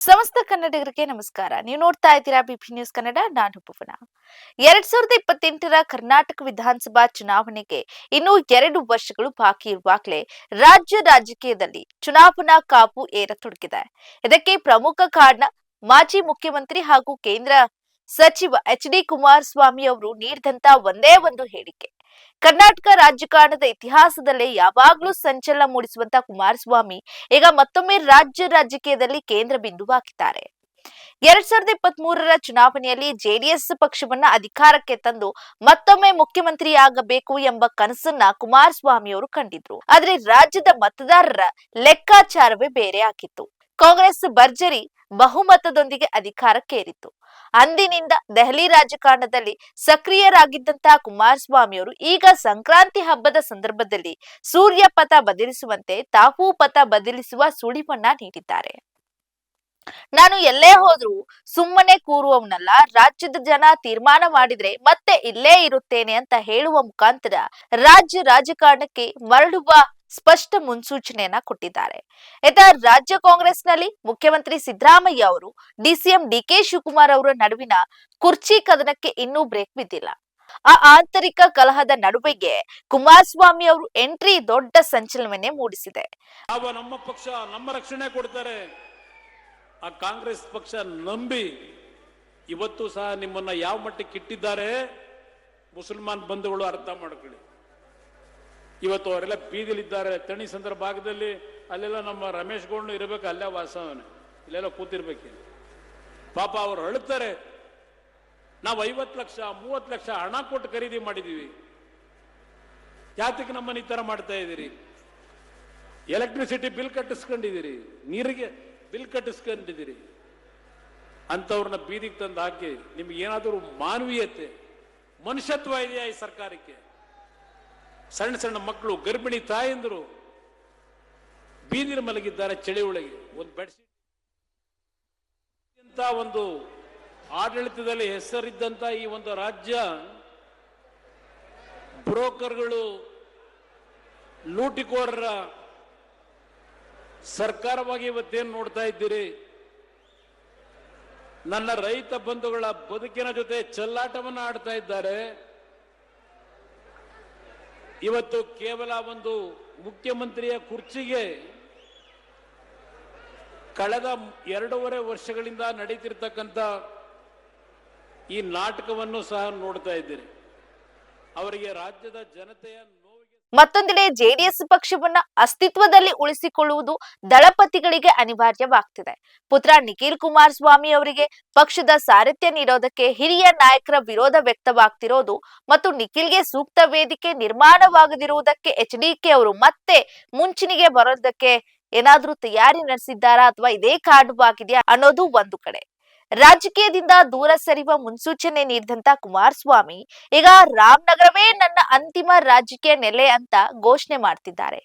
ಸಮಸ್ತ ಕನ್ನಡಿಗರಿಗೆ ನಮಸ್ಕಾರ. ನೀವು ನೋಡ್ತಾ ಇದ್ದೀರಾ ಬಿಪಿ ನ್ಯೂಸ್ ಕನ್ನಡ, ನಾನು ಭುವನ. ಎರಡ್ ಸಾವಿರದ ಇಪ್ಪತ್ತೆಂಟರ ಕರ್ನಾಟಕ ವಿಧಾನಸಭಾ ಚುನಾವಣೆಗೆ ಇನ್ನು ಎರಡು ವರ್ಷಗಳು ಬಾಕಿ ಇರುವಾಗಲೇ ರಾಜ್ಯ ರಾಜಕೀಯದಲ್ಲಿ ಚುನಾವಣಾ ಕಾಪು ಏರತೊಡಗಿದೆ. ಇದಕ್ಕೆ ಪ್ರಮುಖ ಕಾರಣ ಮಾಜಿ ಮುಖ್ಯಮಂತ್ರಿ ಹಾಗೂ ಕೇಂದ್ರ ಸಚಿವ ಎಚ್ ಡಿ ಕುಮಾರಸ್ವಾಮಿ ಅವರು ನೀಡಿದಂತ ಒಂದೇ ಒಂದು ಹೇಳಿಕೆ. ಕರ್ನಾಟಕ ರಾಜಕಾರಣದ ಇತಿಹಾಸದಲ್ಲೇ ಯಾವಾಗ್ಲೂ ಸಂಚಲನ ಮೂಡಿಸುವಂತ ಕುಮಾರಸ್ವಾಮಿ ಈಗ ಮತ್ತೊಮ್ಮೆ ರಾಜ್ಯ ರಾಜಕೀಯದಲ್ಲಿ ಕೇಂದ್ರ ಬಿಂದುವಾಗಿದ್ದಾರೆ ಎರಡ್ ಸಾವಿರದ ಇಪ್ಪತ್ತ್ ಮೂರರ ಚುನಾವಣೆಯಲ್ಲಿ ಜೆಡಿಎಸ್ ಪಕ್ಷವನ್ನ ಅಧಿಕಾರಕ್ಕೆ ತಂದು ಮತ್ತೊಮ್ಮೆ ಮುಖ್ಯಮಂತ್ರಿಯಾಗಬೇಕು ಎಂಬ ಕನಸನ್ನ ಕುಮಾರಸ್ವಾಮಿ ಅವರು ಕಂಡಿದ್ರು. ಆದ್ರೆ ರಾಜ್ಯದ ಮತದಾರರ ಲೆಕ್ಕಾಚಾರವೇ ಬೇರೆ ಆಗಿತ್ತು. ಕಾಂಗ್ರೆಸ್ ಭರ್ಜರಿ ಬಹುಮತದೊಂದಿಗೆ ಅಧಿಕಾರಕ್ಕೇರಿತು ಅಂದಿನಿಂದ ದೆಹಲಿ ರಾಜಕಾರಣದಲ್ಲಿ ಸಕ್ರಿಯರಾಗಿದ್ದಂತಹ ಕುಮಾರಸ್ವಾಮಿಯವರು ಈಗ ಸಂಕ್ರಾಂತಿ ಹಬ್ಬದ ಸಂದರ್ಭದಲ್ಲಿ ಸೂರ್ಯ ಪಥ ಬದಲಿಸುವಂತೆ ತಾವು ಪಥ ಬದಲಿಸುವ ಸುಳಿವನ್ನ ನೀಡಿದ್ದಾರೆ. ನಾನು ಎಲ್ಲೇ ಹೋದ್ರು ಸುಮ್ಮನೆ ಕೂರುವವನಲ್ಲ, ರಾಜ್ಯದ ಜನ ತೀರ್ಮಾನ ಮಾಡಿದ್ರೆ ಮತ್ತೆ ಇಲ್ಲೇ ಇರುತ್ತೇನೆ ಅಂತ ಹೇಳುವ ಮುಖಾಂತರ ರಾಜ್ಯ ರಾಜಕಾರಣಕ್ಕೆ ಮರಳುವ ಸ್ಪಷ್ಟ ಮುನ್ಸೂಚನೆಯನ್ನ ಕೊಟ್ಟಿದ್ದಾರೆ. ಇತ ರಾಜ್ಯ ಕಾಂಗ್ರೆಸ್ನಲ್ಲಿ ಮುಖ್ಯಮಂತ್ರಿ ಸಿದ್ದರಾಮಯ್ಯ ಅವರು ಡಿಸಿಎಂ ಡಿಕೆ ಶಿವಕುಮಾರ್ ಅವರ ನಡುವಿನ ಕುರ್ಚಿ ಕದನಕ್ಕೆ ಇನ್ನೂ ಬ್ರೇಕ್ ಬಿದ್ದಿಲ್ಲ. ಆ ಆಂತರಿಕ ಕಲಹದ ನಡುವೆಗೆ ಕುಮಾರಸ್ವಾಮಿ ಅವರು ಎಂಟ್ರಿ ದೊಡ್ಡ ಸಂಚಲನವನ್ನೇ ಮೂಡಿಸಿದೆ. ನಮ್ಮ ಪಕ್ಷ ನಮ್ಮ ರಕ್ಷಣೆ ಕೊಡ್ತಾರೆ, ಆ ಕಾಂಗ್ರೆಸ್ ಪಕ್ಷ ನಂಬಿ ಇವತ್ತು ಸಹ ನಿಮ್ಮನ್ನ ಯಾವ ಮಟ್ಟಕ್ಕೆ ಇಟ್ಟಿದ್ದಾರೆ, ಮುಸಲ್ಮಾನ್ ಬಂಧುಗಳು ಅರ್ಥ ಮಾಡ್ಕೊಳ್ಳಿ. ಇವತ್ತು ಅವರೆಲ್ಲ ಬೀದಿಲಿದ್ದಾರೆ. ತಣಿ ಸಂದರ್ಭ ಭಾಗದಲ್ಲಿ ಅಲ್ಲೆಲ್ಲ ನಮ್ಮ ರಮೇಶ್ ಗೌಡ್ನು ಇರಬೇಕು, ಅಲ್ಲೇ ವಾಸವನೆ ಇಲ್ಲೆಲ್ಲ ಕೂತಿರ್ಬೇಕು ಪಾಪ ಅವ್ರು ಅಳುತ್ತಾರೆ. ನಾವು ಐವತ್ತು ಲಕ್ಷ, ಮೂವತ್ತು ಲಕ್ಷ ಹಣ ಕೊಟ್ಟು ಖರೀದಿ ಮಾಡಿದ್ದೀವಿ ಯಾತಕ್ಕೆ ನಮ್ಮನ್ನು ಈ ಥರ ಮಾಡ್ತಾ ಇದ್ದೀರಿ. ಎಲೆಕ್ಟ್ರಿಸಿಟಿ ಬಿಲ್ ಕಟ್ಟಿಸ್ಕೊಂಡಿದ್ದೀರಿ. ನೀರಿಗೆ ಬಿಲ್ ಕಟ್ಟಿಸ್ಕೊಂಡಿದ್ದೀರಿ. ಅಂಥವ್ರನ್ನ ಬೀದಿಗೆ ತಂದು ಹಾಕಿ ನಿಮ್ಗೆ ಏನಾದರೂ ಮಾನವೀಯತೆ, ಮನುಷ್ಯತ್ವ ಇದೆಯಾ ಈ ಸರ್ಕಾರಕ್ಕೆ? ಸಣ್ಣ ಸಣ್ಣ ಮಕ್ಕಳು, ಗರ್ಭಿಣಿ ತಾಯಂದರು ಬೀದಿನ ಮಲಗಿದ್ದಾರೆ ಚಳಿ ಒಂದು ಬೆಡ್ಶೀಟ್ ಒಂದು ಆಡಳಿತದಲ್ಲಿ ಹೆಸರಿದ್ದಂತ ಈ ಒಂದು ರಾಜ್ಯ, ಬ್ರೋಕರ್ಗಳು, ಲೂಟಿಕೋರರ ಸರ್ಕಾರವಾಗಿ ಇವತ್ತೇನು ನೋಡ್ತಾ ಇದ್ದೀರಿ? ನನ್ನ ರೈತ ಬಂಧುಗಳ ಬದುಕಿನ ಜೊತೆ ಚೆಲ್ಲಾಟವನ್ನು ಆಡ್ತಾ ಇದ್ದಾರೆ. ಇವತ್ತು ಕೇವಲ ಒಂದು ಮುಖ್ಯಮಂತ್ರಿಯ ಕುರ್ಚಿಗೆ ಕಳೆದ ಎರಡೂವರೆ ವರ್ಷಗಳಿಂದ ನಡೀತಿರ್ತಕ್ಕಂಥ ಈ ನಾಟಕವನ್ನು ಸಹ ನೋಡ್ತಾ ಇದ್ದೀರಿ. ಅವರಿಗೆ ರಾಜ್ಯದ ಜನತೆಯ ಮತ್ತೊಂದೆಡೆ ಜೆಡಿಎಸ್ ಪಕ್ಷವನ್ನ ಅಸ್ತಿತ್ವದಲ್ಲಿ ಉಳಿಸಿಕೊಳ್ಳುವುದು ದಳಪತಿಗಳಿಗೆ ಅನಿವಾರ್ಯವಾಗ್ತಿದೆ. ಪುತ್ರ ನಿಖಿಲ್ ಕುಮಾರ್ ಸ್ವಾಮಿ ಅವರಿಗೆ ಪಕ್ಷದ ಸಾರಥ್ಯ ನೀಡೋದಕ್ಕೆ ಹಿರಿಯ ನಾಯಕರ ವಿರೋಧ ವ್ಯಕ್ತವಾಗ್ತಿರೋದು ಮತ್ತು ನಿಖಿಲ್ಗೆ ಸೂಕ್ತ ವೇದಿಕೆ ನಿರ್ಮಾಣವಾಗದಿರುವುದಕ್ಕೆ ಎಚ್ ಡಿಕೆ ಅವರು ಮತ್ತೆ ಮುಂಚಿನಿಗೆ ಬರೋದಕ್ಕೆ ಏನಾದ್ರೂ ತಯಾರಿ ನಡೆಸಿದ್ದಾರಾ ಅಥವಾ ಇದೇ ಕಾರಣವಾಗಿದೆಯಾ ಅನ್ನೋದು ಒಂದು ಕಡೆ. ರಾಜಕೀಯದಿಂದ ದೂರ ಸರಿಯುವ ಮುನ್ಸೂಚನೆ ನೀಡಿದಂತ ಕುಮಾರಸ್ವಾಮಿ ಈಗ ರಾಮನಗರವೇ ನನ್ನ ಅಂತಿಮ ರಾಜಕೀಯ ನೆಲೆ ಅಂತ ಘೋಷಣೆ ಮಾಡ್ತಿದ್ದಾರೆ.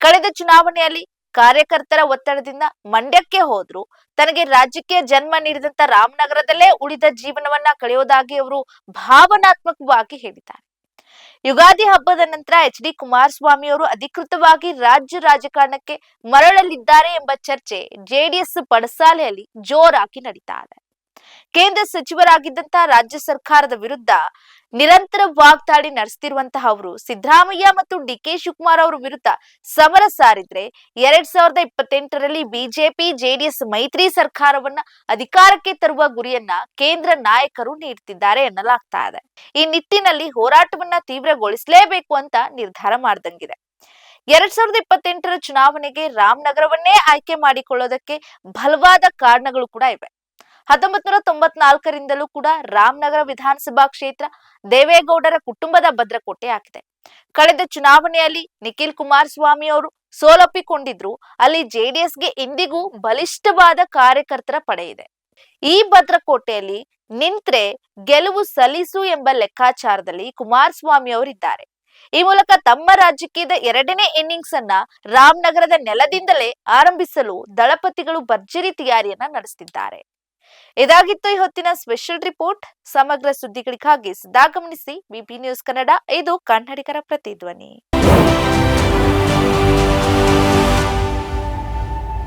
ಕಳೆದ ಚುನಾವಣೆಯಲ್ಲಿ ಕಾರ್ಯಕರ್ತರ ಒತ್ತಡದಿಂದ ಮಂಡ್ಯಕ್ಕೆ ಹೋದ್ರು. ತನಗೆ ರಾಜಕೀಯ ಜನ್ಮ ನೀಡಿದಂತ ರಾಮನಗರದಲ್ಲೇ ಉಳಿದ ಜೀವನವನ್ನ ಕಳೆಯೋದಾಗಿ ಅವರು ಭಾವನಾತ್ಮಕವಾಗಿ ಹೇಳಿದ್ದಾರೆ. ಯುಗಾದಿ ಹಬ್ಬದ ನಂತರ ಎಚ್ ಡಿ ಕುಮಾರಸ್ವಾಮಿ ಅವರು ಅಧಿಕೃತವಾಗಿ ರಾಜ್ಯ ರಾಜಕಾರಣಕ್ಕೆ ಮರಳಲಿದ್ದಾರೆ ಎಂಬ ಚರ್ಚೆ ಜೆಡಿಎಸ್ ಪಡಸಾಲೆಯಲ್ಲಿ ಜೋರಾಗಿ ನಡೀತಾ ಇದೆ. ಕೇಂದ್ರ ಸಚಿವರಾಗಿದ್ದಂತ ರಾಜ್ಯ ಸರ್ಕಾರದ ವಿರುದ್ಧ ನಿರಂತರ ವಾಗ್ದಾಳಿ ನಡೆಸ್ತಿರುವಂತಹ ಅವರು ಸಿದ್ದರಾಮಯ್ಯ ಮತ್ತು ಡಿ ಕೆ ಶಿವಕುಮಾರ್ ಅವರ ವಿರುದ್ಧ ಸಮರ ಸಾರಿದ್ರೆ ಎರಡ್ ಸಾವಿರದ ಇಪ್ಪತ್ತೆಂಟರಲ್ಲಿ ಬಿಜೆಪಿ ಜೆಡಿಎಸ್ ಮೈತ್ರಿ ಸರ್ಕಾರವನ್ನ ಅಧಿಕಾರಕ್ಕೆ ತರುವ ಗುರಿಯನ್ನ ಕೇಂದ್ರ ನಾಯಕರು ನೀಡ್ತಿದ್ದಾರೆ ಎನ್ನಲಾಗ್ತಾ ಇದೆ. ಈ ನಿಟ್ಟಿನಲ್ಲಿ ಹೋರಾಟವನ್ನ ತೀವ್ರಗೊಳಿಸಲೇಬೇಕು ಅಂತ ನಿರ್ಧಾರ ಮಾಡ್ದಂಗಿದೆ. ಎರಡ್ ಸಾವಿರದ ಇಪ್ಪತ್ತೆಂಟರ ಚುನಾವಣೆಗೆ ರಾಮನಗರವನ್ನೇ ಆಯ್ಕೆ ಮಾಡಿಕೊಳ್ಳೋದಕ್ಕೆ ಬಲವಾದ ಕಾರಣಗಳು ಕೂಡ ಇವೆ. ಹತ್ತೊಂಬತ್ ನೂರ ತೊಂಬತ್ನಾಲ್ಕರಿಂದಲೂ ಕೂಡ ರಾಮನಗರ ವಿಧಾನಸಭಾ ಕ್ಷೇತ್ರ ದೇವೇಗೌಡರ ಕುಟುಂಬದ ಭದ್ರಕೋಟೆ ಆಗಿದೆ. ಕಳೆದ ಚುನಾವಣೆಯಲ್ಲಿ ನಿಖಿಲ್ ಕುಮಾರಸ್ವಾಮಿ ಅವರು ಸೋಲೊಪ್ಪಿಕೊಂಡಿದ್ರು. ಅಲ್ಲಿ ಜೆಡಿಎಸ್ಗೆ ಇಂದಿಗೂ ಬಲಿಷ್ಠವಾದ ಕಾರ್ಯಕರ್ತರ ಪಡೆ ಇದೆ. ಈ ಭದ್ರಕೋಟೆಯಲ್ಲಿ ನಿಂತ್ರೆ ಗೆಲುವು ಸಲ್ಲಿಸು ಎಂಬ ಲೆಕ್ಕಾಚಾರದಲ್ಲಿ ಕುಮಾರಸ್ವಾಮಿ ಅವರಿದ್ದಾರೆ. ಈ ಮೂಲಕ ತಮ್ಮ ರಾಜಕೀಯದ ಎರಡನೇ ಇನ್ನಿಂಗ್ಸ್ ಅನ್ನ ರಾಮನಗರದ ನೆಲದಿಂದಲೇ ಆರಂಭಿಸಲು ದಳಪತಿಗಳು ಭರ್ಜರಿ ತಯಾರಿಯನ್ನ ನಡೆಸುತ್ತಿದ್ದಾರೆ ಇದಾಗಿತ್ತು ಈ ಹೊತ್ತಿನ ಸ್ಪೆಷಲ್ ರಿಪೋರ್ಟ್. ಸಮಗ್ರ ಸುದ್ದಿಗಳಿಗಾಗಿ ಸದಾ ಗಮನಿಸಿ, ಬಿಪಿ ನ್ಯೂಸ್ ಕನ್ನಡ, ಇದು ಕನ್ನಡಿಗರ ಪ್ರತಿಧ್ವನಿ.